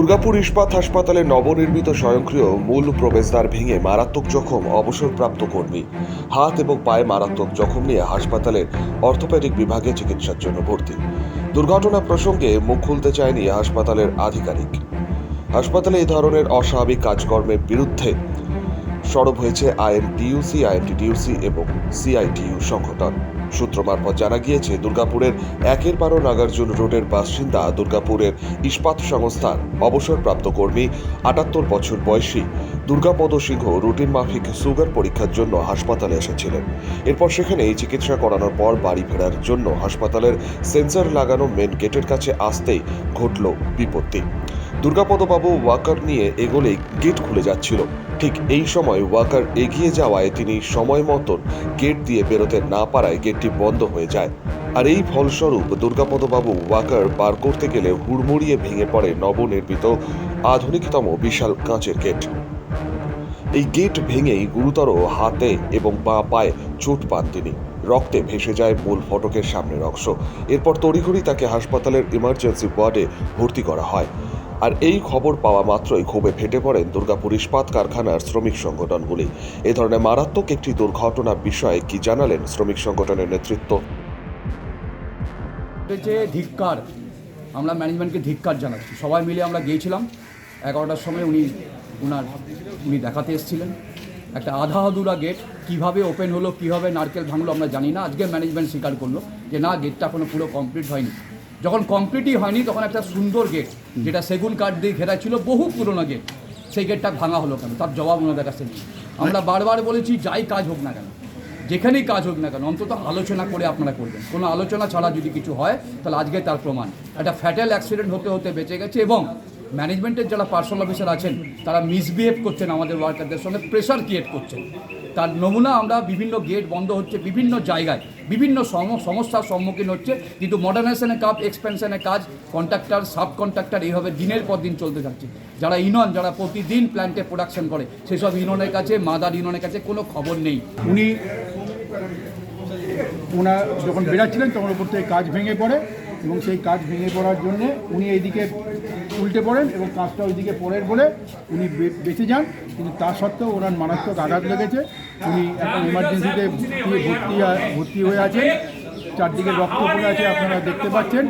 দুর্গাপুর ইস্পাত হাসপাতালে নবনির্মিত স্বয়ংক্রিয় মূল প্রবেশদ্বার ভেঙে মারাত্মক জখম অবসরপ্রাপ্ত কর্মী। হাত এবং পায়ে মারাত্মক জখম নিয়ে হাসপাতালের অর্থোপেডিক বিভাগে চিকিৎসার জন্য ভর্তি। দুর্ঘটনা প্রসঙ্গে মুখ খুলতে চায়নি হাসপাতালের আধিকারিক। হাসপাতালে এই ধরনের অস্বাভাবিক কাজকর্মের বিরুদ্ধে সরব হয়েছে আইএনটিইউসি আইএনটিটিউসি এবং সিআইটিইউ সংগঠন। সূত্র মারফত জানা গিয়েছে, দুর্গাপুরের একের বারো নাগার্জুন রোডের বাসিন্দা দুর্গাপুরের ইস্পাত সংস্থার অবসরপ্রাপ্ত কর্মী, আটাত্তর বছর বয়সী দুর্গাপদ সিংহ রুটিন মাফিক সুগার পরীক্ষার জন্য হাসপাতালে এসেছিলেন। এরপর সেখানে এই চিকিৎসা করানোর পর বাড়ি ফেরার জন্য হাসপাতালের সেন্সর লাগানো মেন গেটের কাছে আসতেই ঘটল বিপত্তি। দুর্গাপদবাবু ওয়াকার নিয়ে এগোলেই গেট খুলে যাচ্ছিল। ঠিক এই সময় ওয়াকার এগিয়ে যাওয়ায় তিনি সময় মতন গেট দিয়ে বেরোতে না পারায় গেটটি বন্ধ হয়ে যায়। আর এই ফলস্বরূপ দুর্গাপদবাবু ওয়াকার পার করতে গেলে হুড়মুড়িয়ে ভেঙে পড়ে নবনির্মিত আধুনিকতম বিশাল কাঁচের গেট। এই গেট ভেঙেই গুরুতর হাতে এবং বাঁ পায়ে চোট পান তিনি। রক্তে ভেসে যায় মূল ফটকের সামনের অংশ। এরপর তড়িঘড়ি তাকে হাসপাতালের ইমার্জেন্সি ওয়ার্ডে ভর্তি করা হয়। আর এই খবর পাওয়া মাত্রই ক্ষোভে ফেটে পড়েন দুর্গাপুর ইস্পাত কারখানার শ্রমিক সংগঠনগুলি। এ ধরনের মারাত্মক একটি দুর্ঘটনা বিষয়ে কি জানালেন শ্রমিক সংগঠনের নেতৃত্ব? হচ্ছে ধিক্কার, আমরা ম্যানেজমেন্টকে ধিক্কার জানাচ্ছি। সবাই মিলে আমরা গিয়েছিলাম, এগারোটার সময় উনি উনার, উনি দেখাতে এসেছিলেন। একটা আধা আধুরা গেট কীভাবে ওপেন হলো, কীভাবে নারকেল ভাঙলো আমরা জানি না। আজকে ম্যানেজমেন্ট স্বীকার করল যে, না গেটটা এখনও পুরো কমপ্লিট হয়নি। যখন কমপ্লিটই হয়নি তখন একটা সুন্দর গেট যেটা সেগুন কাঠ দিয়ে ঘেরা ছিল বহু পুরনো গেট সেই গেটটা ভাঙা হলো কেন? তার জবাব ওনাদের কাছে নেই। আমরা বারবার বলেছি যাই কাজ হোক না কেন যেখানেই কাজ হোক না কেন অন্তত আলোচনা করে আপনারা করবেন। কোনো আলোচনা ছাড়া যদি কিছু হয় তাহলে আজকে তার প্রমাণ। একটা ফ্যাটাল অ্যাক্সিডেন্ট হতে হতে বেঁচে গেছে এবং ম্যানেজমেন্টের যারা পার্সোনাল অফিসার আছেন তারা মিসবিহেভ করছেন আমাদের ওয়ার্কারদের সঙ্গে প্রেশার ক্রিয়েট করছেন। তার নমুনা আমরা বিভিন্ন গেট বন্ধ হচ্ছে বিভিন্ন জায়গায়। বিভিন্ন সম- সমস্যার সম্মুখীন হচ্ছে। কিন্তু মডার্নাইজেশনের কাজ এক্সপেনশনের কাজ কন্ট্রাক্টর সাব কন্ট্রাক্টর এইভাবে দিনের পর দিন চলতে থাকছে। যারা ইনন, যারা প্রতিদিন প্ল্যান্টে প্রোডাকশন করে, সেসব ইননের কাছে, মাদার ইননের কাছে কোনো খবর নেই। উনি ওনার যখন বেরাচ্ছিলেন তখন ওপর থেকে কাজ ভেঙে পড়ে এবং সেই কাজ ভেঙে পড়ার জন্যে উনি এইদিকে উল্টে পড়েন এবং কাজটা ওইদিকে পড়েন বলে উনি বেঁচে যান। কিন্তু তা সত্ত্বেও ওনার মারাত্মক আঘাত লেগেছে। উনি এখন এমার্জেন্সিতে ভর্তি ভর্তি হয়ে আছেন। চারদিকে রক্ত পড়ে আছে আপনারা দেখতে পাচ্ছেন।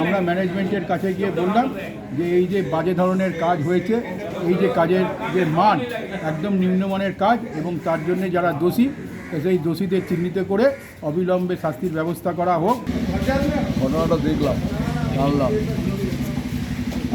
আমরা ম্যানেজমেন্টের কাছে গিয়ে বললাম যে এই যে বাজে ধরনের কাজ হয়েছে, এই যে কাজের যে মান একদম নিম্নমানের কাজ এবং তার জন্য যারা দোষী সেই দোষীদের চিহ্নিত করে অবিলম্বে শাস্তির ব্যবস্থা করা হোক। ঘটনাটা দেখলাম, জানলাম।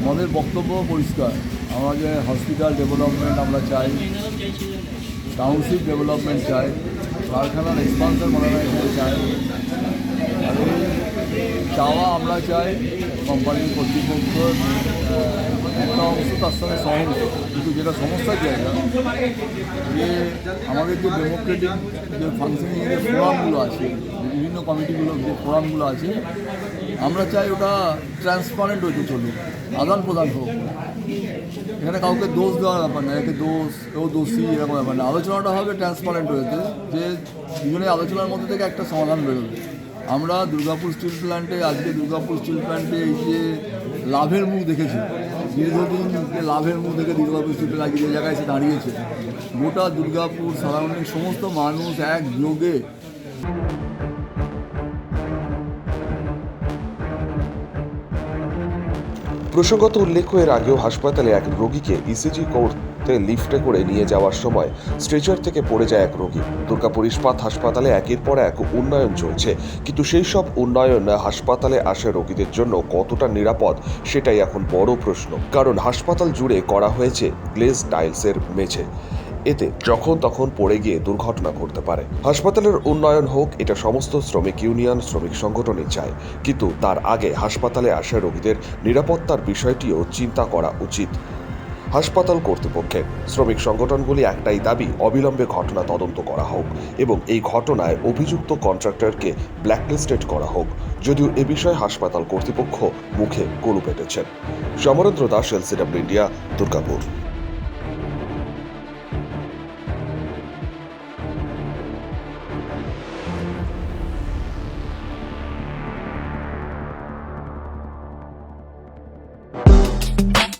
আমাদের বক্তব্য পরিষ্কার। আমাদের হসপিটাল ডেভেলপমেন্ট আমরা চাই টাউনশিপ ডেভেলপমেন্ট চাই, কারখানার এক্সপান্সার মডার্নাইজেশন চাই। আর চাওয়া আমরা চাই কোম্পানির কর্তৃপক্ষ একটা অংশ তার সঙ্গে সহমত। কিন্তু যেটা সমস্যার জায়গা, যে আমাদের যে ডেমোক্রেটিক যে ফাংশনিংয়ের ফোরামগুলো আছে, বিভিন্ন কমিটিগুলো যে ফোরামগুলো আছে, আমরা চাই ওটা ট্রান্সপারেন্ট হতে চলুক, আদান প্রদান হোক। এখানে কাউকে দোষ দেওয়ার ব্যাপার না, একে দোষ, কেউ দোষী, এরকম ব্যাপার না। আলোচনাটা হবে ট্রান্সপারেন্ট হয়েছে যে দুজনের আলোচনার মধ্যে থেকে একটা সমাধান বেরোবে। আমরা দুর্গাপুর স্টিল প্ল্যান্টে আজকে দুর্গাপুর স্টিল প্ল্যান্টে এই যে লাভের মুখ দেখেছি দীর্ঘদিন লাভের মধ্যে থেকে দুর্গাপুর স্ট্রিটে লাগিয়ে যে জায়গায় এসে দাঁড়িয়েছে, গোটা দুর্গাপুর সারাউন্ডিং সমস্ত মানুষ এক যোগে প্রসঙ্গত উল্লেখ এর আগেও হাসপাতালে এক রোগীকে ইসিজি করতে লিফটে করে নিয়ে যাওয়ার সময় স্ট্রেচার থেকে পড়ে যায় এক রোগী। দুর্গাপুর ইস্পাত হাসপাতালে একের পর এক উন্নয়ন চলছে। কিন্তু সেই সব উন্নয়ন হাসপাতালে আসা রোগীদের জন্য কতটা নিরাপদ সেটাই এখন বড় প্রশ্ন। কারণ হাসপাতাল জুড়ে করা হয়েছে গ্লেজ টাইলসের মেঝে। এতে যখন তখন পড়ে গিয়ে দুর্ঘটনা ঘটতে পারে। হাসপাতালের উন্নয়ন হোক, এটা সমস্ত শ্রমিক ইউনিয়ন, শ্রমিক সংগঠনই চায়। কিন্তু তার আগে হাসপাতালে আসা রোগীদের নিরাপত্তার বিষয়টিও চিন্তা করা উচিত। হাসপাতাল কর্তৃপক্ষের শ্রমিক সংগঠনগুলি একটাই দাবি, অবিলম্বে ঘটনা তদন্ত করা হোক এবং এই ঘটনায় অভিযুক্ত কন্ট্রাক্টরকে ব্ল্যাকলিস্টেড করা হোক। যদিও এ বিষয়ে হাসপাতাল কর্তৃপক্ষ মুখে গরু পেটেছেন। Samarendra Das, LCW India, Durgapur.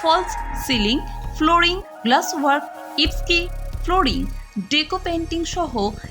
false ceiling flooring glass work ইপস্কি flooring deco painting সহ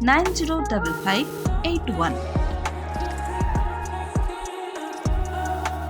905581.